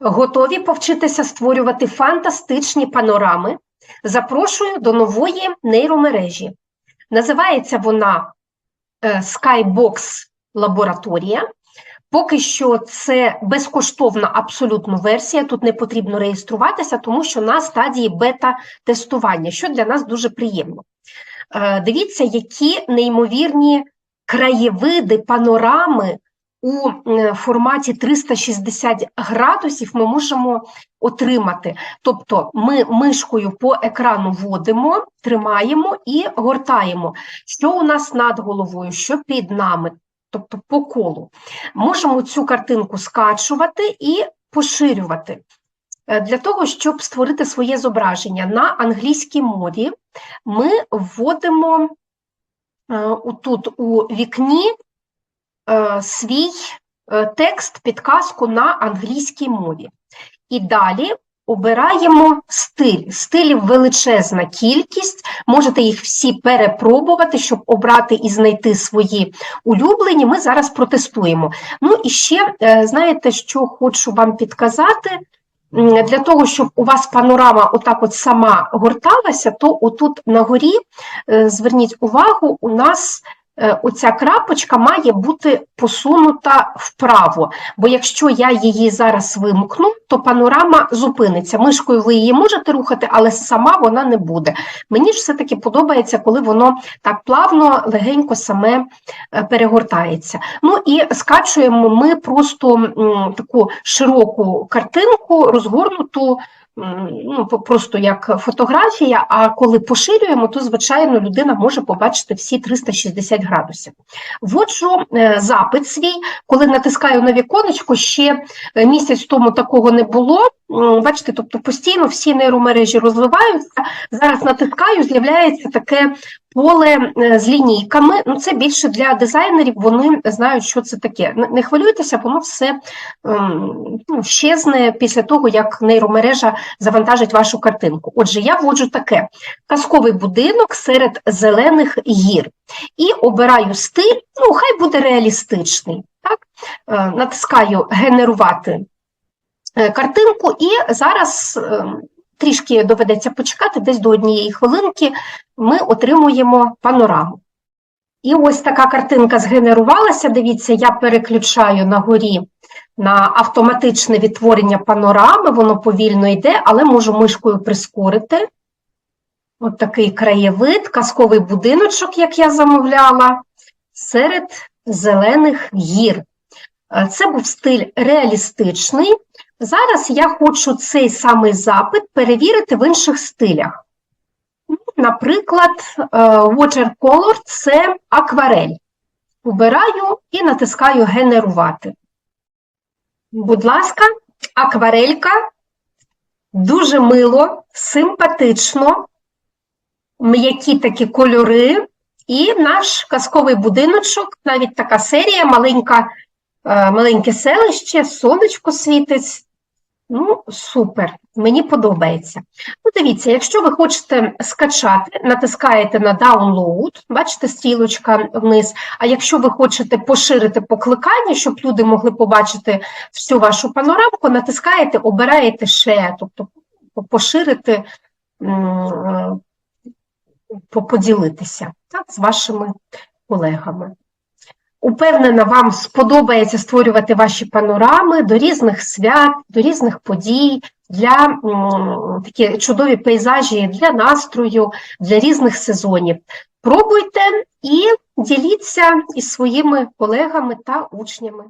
Готові повчитися створювати фантастичні панорами? Запрошую до нової нейромережі. Називається вона е, Skybox Лабораторія. Поки що це безкоштовна абсолютно версія, тут не потрібно реєструватися, тому що на стадії бета-тестування, що для нас дуже приємно. Е, Дивіться, які неймовірні краєвиди, панорами у е, форматі 360 градусів ми можемо отримати. Тобто ми мишкою по екрану вводимо, тримаємо і гортаємо. Що у нас над головою, що під нами, тобто по колу. Можемо цю картинку скачувати і поширювати. Е, Для того, щоб створити своє зображення на англійській мові, ми вводимо е, тут у вікні свій е, текст, підказку на англійській мові. І далі обираємо стиль. Стилів величезна кількість, можете їх всі перепробувати, щоб обрати і знайти свої улюблені. Ми зараз протестуємо. Ну і ще, е, знаєте, що хочу вам підказати. Для того, щоб у вас панорама отак от сама горталася, то отут на горі, е, зверніть увагу, у нас е, оця крапочка має бути посунута вправо, бо якщо я її зараз вимкну, то панорама зупиниться. Мишкою ви її можете рухати, але сама вона не буде. Мені ж все-таки подобається, коли воно так плавно, легенько саме е, перегортається. Ну і скачуємо ми просто таку широку картинку, розгорнуту, ну, просто як фотографія, а коли поширюємо, то, звичайно, людина може побачити всі 360 градусів. Вводжу е, запит свій, коли натискаю на віконечко, ще е, місяць тому такого не було. Бачите, тобто постійно всі нейромережі розвиваються. Зараз натискаю, з'являється таке поле е, з лінійками. Ну, це більше для дизайнерів, вони знають, що це таке. Не- хвилюйтеся, воно все ем, ну, щезне після того, як нейромережа завантажить вашу картинку. Отже, я вводжу таке: казковий будинок серед зелених гір. І обираю стиль, ну, хай буде реалістичний. Так? Е, Натискаю генерувати е, картинку, і зараз е, трішки доведеться почекати, десь до однієї хвилинки ми отримуємо панораму. І ось така картинка згенерувалася. Дивіться, я переключаю на горі на автоматичне відтворення панорами, воно повільно йде, але можу мишкою прискорити. От такий краєвид, казковий будиночок, як я замовляла, серед зелених гір. Е, Це був стиль реалістичний. Зараз я хочу цей самий запит перевірити в інших стилях. Ну, Наприклад, е, watercolor – це акварель. Обираю і натискаю генерувати. Будь ласка, акварелька. Дуже мило, симпатично, м'які такі кольори. І наш казковий будиночок, навіть така серія, маленька, е, маленьке селище, сонечко світить. Ну, супер, мені подобається. Ну, дивіться, якщо ви хочете скачати, натискаєте на Download, бачите, стрілочка вниз. А якщо ви хочете поширити покликання, щоб люди могли побачити всю вашу панорамку, натискаєте, обираєте ще, тобто поширити, е, по- поділитися так, з вашими колегами. Упевнена, вам сподобається створювати ваші панорами до різних свят, до різних подій, для такі чудові пейзажі для настрою, для різних сезонів. Пробуйте і діліться із своїми колегами та учнями.